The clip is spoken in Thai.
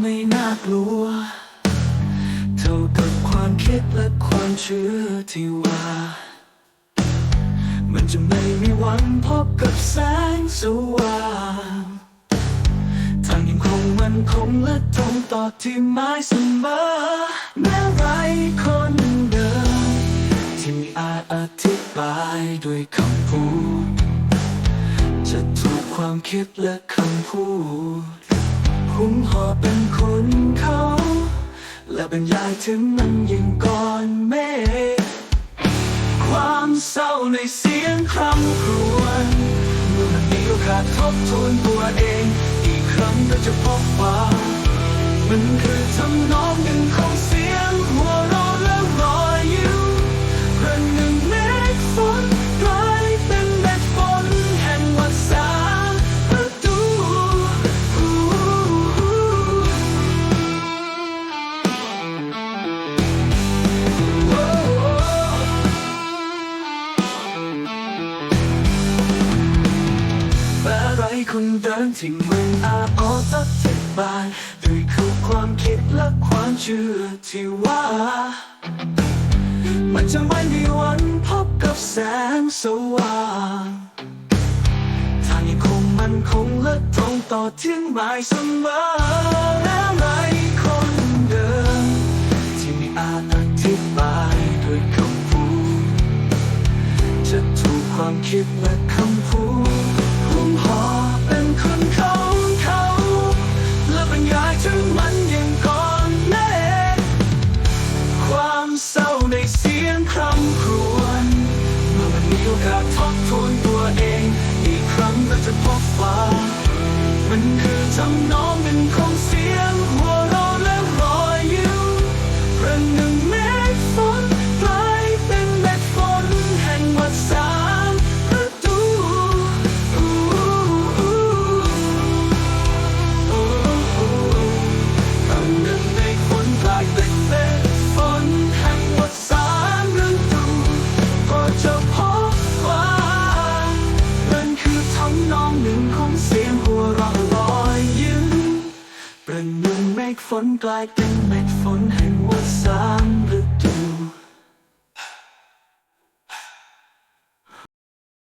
ไม่น่ากลัว เท่ากับความคิดและความเชื่อที่ว่า มันจะไม่มีวันพบกับแสงสว่างทางยังคงมันคงและตรงต่อที่หมายเสมอแม้ไรคนเดิมที่ไม่อาจอธิบายด้วยคำพูด จะถูกความคิดและคำพูด หุ้มห่อเป็นคุณเขา และบรรยายถึงมันยิ่งก่อนเมฆความเศร้าในเสียงคร่ำครวญเมื่อมันมีโอกาสทบทวนตัวเอง อีกครั้งก็จะพบว่า มันคือทำนองหนึ่งของเสียงหัว คนเดินที่มันอาจออกอธิบายด้วยคือความคิดและความเชื่อที่ว่า มันจะไม่มีวันพบกับแสงสว่างทางยังคงมันคงและตรงต่อที่หมายเสมอแล้วไรคนเดิมที่ไม่อาจอธิบายด้วยคำพูดจะถูกความคิดและคำพูด คือ นึ่งเมฆฝนกลายเป็นเม็ดฝนแห่งวัฏสาม